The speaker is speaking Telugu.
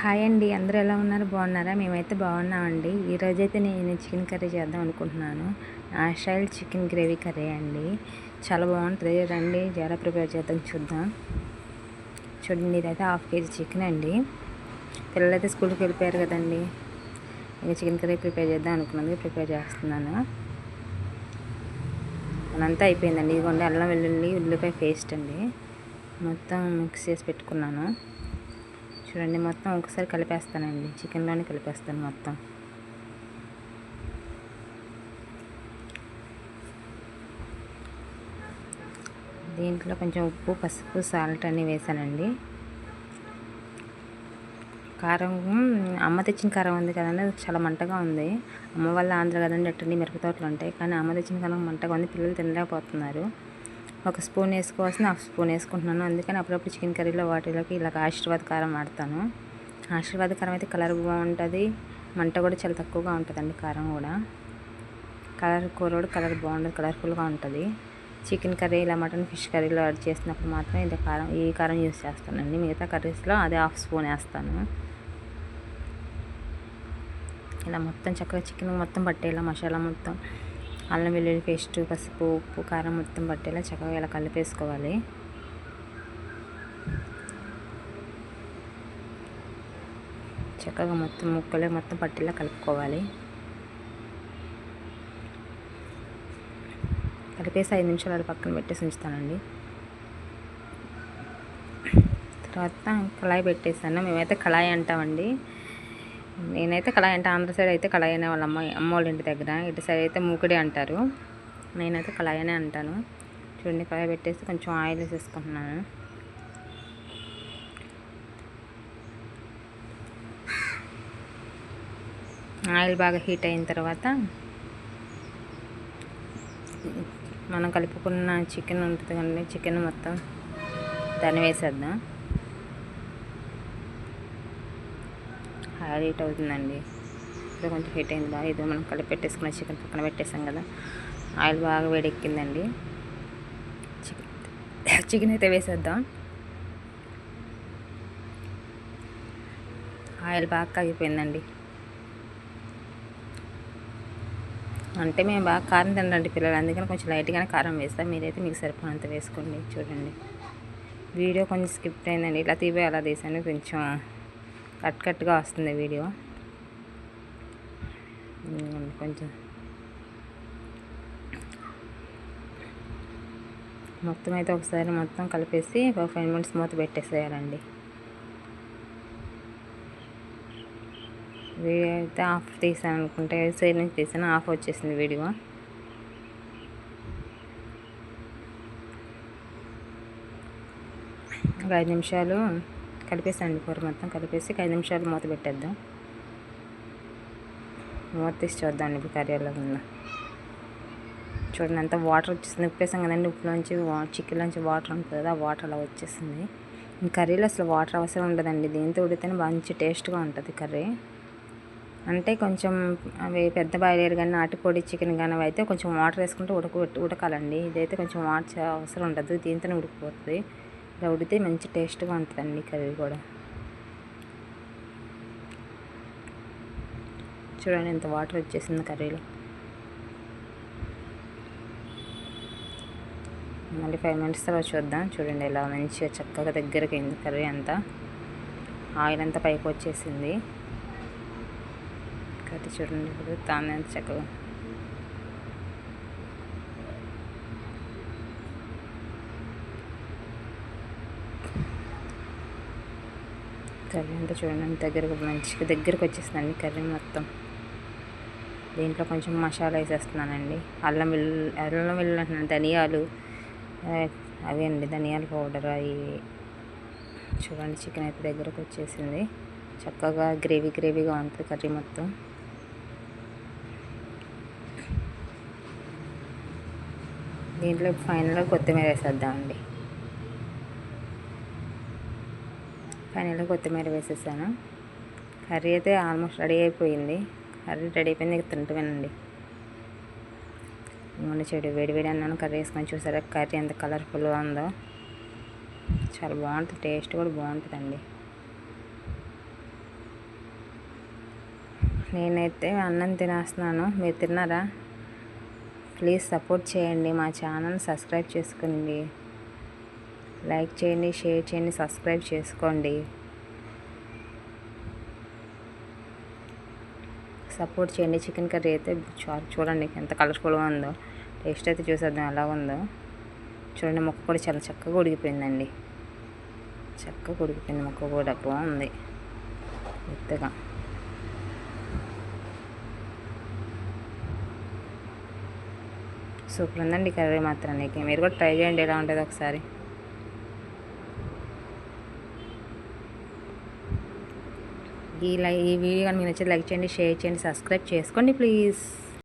హాయ్ అండి. అందరూ ఎలా ఉన్నారు? బాగున్నారా? మేమైతే బాగున్నామండి. ఈరోజు అయితే నేను చికెన్ కర్రీ చేద్దాం అనుకుంటున్నాను. ఆ స్టైల్ చికెన్ గ్రేవీ కర్రీ అండి. చాలా బాగుంటుంది. రండి ఎలా ప్రిపేర్ చేద్దాం చూద్దాం. చూడండి ఇదైతే హాఫ్ కేజీ చికెన్ అండి. పిల్లలైతే స్కూల్కి వెళ్ళిపోయారు కదండి. ఇక చికెన్ కర్రీ ప్రిపేర్ చేద్దాం అనుకున్నది ప్రిపేర్ చేస్తున్నాను. అదంతా అయిపోయిందండి. ఇదిగోండి అల్లం వెల్లుల్లి ఉల్లిపాయ పేస్ట్ అండి. మొత్తం మిక్స్ చేసి పెట్టుకున్నాను. చూడండి మొత్తం ఒకసారి కలిపేస్తానండి. చికెన్లోనే కలిపేస్తాను మొత్తం. దీంట్లో కొంచెం ఉప్పు పసుపు సాల్ట్ అన్నీ వేసానండి. కారం అమ్మ తెచ్చిన కారం ఉంది కదండి అది చాలా మంటగా ఉంది. అమ్మ వాళ్ళ ఆంధ్ర కదండి అట్టండి మిరపతోటలు ఉంటాయి. కానీ అమ్మ తెచ్చిన కారం మంటగా ఉంది పిల్లలు తినలేకపోతున్నారు. ఒక స్పూన్ వేసుకోవాల్సిన హాఫ్ స్పూన్ వేసుకుంటున్నాను. అందుకని అప్పుడప్పుడు చికెన్ కర్రీలో వాటిలోకి ఇలా ఆశీర్వాద్ కారం వాడతాను. ఆశీర్వాద్ కారం అయితే కలర్ బాగుంటుంది. మంట కూడా చాలా తక్కువగా ఉంటుందండి కారం కూడా. కలర్ కూర కూడా కలర్ బాగుంటుంది కలర్ఫుల్గా ఉంటుంది. చికెన్ కర్రీ ఇలా మటన్ ఫిష్ కర్రీలో యాడ్ చేసినప్పుడు మాత్రం ఇంత కారం ఈ కారం యూస్ చేస్తానండి. మిగతా కర్రీస్లో అదే హాఫ్ స్పూన్ వేస్తాను. ఇలా మొత్తం చక్కగా చికెన్ మొత్తం పట్టేలా మసాలా మొత్తం అల్లం వెల్లుల్లి పేస్ట్ పసుపు ఉప్పు కారం మొత్తం పట్టేలా చక్కగా ఇలా కలిపేసుకోవాలి. చక్కగా మొత్తం ముక్కలే మొత్తం పట్టేలా కలుపుకోవాలి. కలిపేసి ఐదు నిమిషాలు పక్కన పెట్టేసి ఉంచుతానండి. తర్వాత కళాయి పెట్టేసాను మేమైతే కళాయి అంటామండి. నేనైతే కళాయి అంటే ఆంధ్ర సైడ్ అయితే కళాయి అనే వాళ్ళ అమ్మ వాళ్ళ ఇంటి దగ్గర. ఇటు సైడ్ అయితే మూకుడి అంటారు. నేనైతే కళాయి అనే అంటాను. చూడండి కళాయి పెట్టేసి కొంచెం ఆయిల్ వేసేసుకుంటున్నాను. ఆయిల్ బాగా హీట్ అయిన తర్వాత మనం కలుపుకున్న చికెన్ ఉంటుంది కదండి చికెన్ మొత్తం దాన్ని వేసేద్దాం. ఆయిల్ హీట్ అవుతుందండి. ఇప్పుడు కొంచెం హీట్ అయింది బాగా. ఇది మనం కలిపి పెట్టేసుకున్న చికెన్ పక్కన పెట్టేసాం కదా. ఆయిల్ బాగా వేడెక్కిందండి. చికెన్ చికెన్ అయితే వేసేద్దాం. ఆయిల్ బాగా కాగిపోయిందండి. అంటే మేము బాగా కారం తినండి పిల్లలు. అందుకని కొంచెం లైట్గానే కారం వేస్తాం. మీరైతే మీకు సరిపోనంత వేసుకోండి. చూడండి. వీడియో కొంచెం స్కిప్ అయిందండి. ఇలా తీవే అలా తీసాను. కొంచెం కట్ కట్గా వస్తుంది వీడియో. కొంచెం. మొత్తం అయితే ఒకసారి మొత్తం కలిపేసి ఒక ఫైవ్ మినిట్స్ మూత పెట్టేసేయాలండి. వీడియో అయితే ఆఫ్ తీసాను అనుకుంటే సైడ్ నుంచి తీసాను ఆఫ్ వచ్చేసింది వీడియో. ఒక ఐదు నిమిషాలు కలిపేసండి కూర మొత్తం కలిపేసి ఐదు నిమిషాలు మూత పెట్టేద్దాం. మూత తీసి చూద్దాం ఇప్పుడు కర్రీలో ఉందా. చూడండి అంత వాటర్ వచ్చేసింది. ఉప్పేసాం కదండి ఉప్పులోంచి చికెన్లోంచి వాటర్ ఉంటుంది కదా ఆ వాటర్ అలా వచ్చేసింది. కర్రీలో అసలు వాటర్ అవసరం ఉండదండి. దీంతో ఉడితేనే మంచి టేస్ట్గా ఉంటుంది కర్రీ. అంటే కొంచెం అవి పెద్ద బాయిలర్ కానీ నాటుకోడి చికెన్ కానీ అవి అయితే కొంచెం వాటర్ వేసుకుంటే ఉడక ఉడకాలండి. ఇదైతే కొంచెం వాటర్ అవసరం ఉండదు. దీంతోనే ఉడికిపోతుంది. ఇలా ఉడితే మంచి టేస్ట్గా ఉంటుందండి కర్రీ కూడా. చూడండి ఎంత వాటర్ వచ్చేసింది కర్రీలో. మళ్ళీ ఫైవ్ మినిట్స్ తర్వాత చూద్దాం. చూడండి ఇలా మంచిగా చక్కగా దగ్గరికి అయింది కర్రీ అంతా. ఆయిల్ అంతా పైకి వచ్చేసింది. కట్టి చూడండి ఇప్పుడు తానే చక్కగా కర్రీ అంతా చూడండి దగ్గరకు మంచిగా దగ్గరకు వచ్చేస్తుందండి కర్రీ మొత్తం. దీంట్లో కొంచెం మసాలా వేసేస్తున్నానండి. అల్లం వెల్లు అల్లం వెల్లుల్లి అంటున్నాను ధనియాలు అవి అండి ధనియాల పౌడర్ అవి చూడండి చికెన్ అయితే దగ్గరకు వచ్చేసింది. చక్కగా గ్రేవీ గ్రేవీగా ఉంటుంది కర్రీ మొత్తం. దీంట్లో ఫైనల్గా కొత్తిమీర వేసేద్దామండి. ఫైనల్గా కొత్తిమీర వేసేసాను. కర్రీ అయితే ఆల్మోస్ట్ రెడీ అయిపోయింది. కర్రీ రెడీ అయిపోయింది. ఇక తింటామేనండి నూనె చెడు వేడి వేడి అన్నాను కర్రీ వేసుకొని చూసారా? కర్రీ ఎంత కలర్ఫుల్గా ఉందో. చాలా బాగుంటుంది. టేస్ట్ కూడా బాగుంటుందండి. నేనైతే అన్నం తినేస్తున్నాను. మీరు తిన్నారా? ప్లీజ్ సపోర్ట్ చేయండి. మా ఛానల్ సబ్స్క్రైబ్ చేసుకోండి. లైక్ చేయండి షేర్ చేయండి సబ్స్క్రైబ్ చేసుకోండి. సపోర్ట్ చేయండి. చికెన్ కర్రీ అయితే చూడండి ఎంత కలర్ఫుల్గా ఉందో. టేస్ట్ అయితే చూసేద్దాం ఎలా ఉందో. చూడండి మొక్క కూడా చాలా చక్కగా ఉడికిపోయిందండి. చక్కగా ఉడికిపోయింది మొక్క కూడా. బాగుంది. మెత్తగా. సూపర్ ఉందండి కర్రీ మాత్రం నీకు మీరు కూడా ట్రై చేయండి. ఎలా ఉంటుంది ఒకసారి. ఈ లై ఈ వీడియో కానీ మీకు నచ్చితే లైక్ చేయండి షేర్ చేయండి సబ్స్క్రైబ్ చేసుకోండి ప్లీజ్.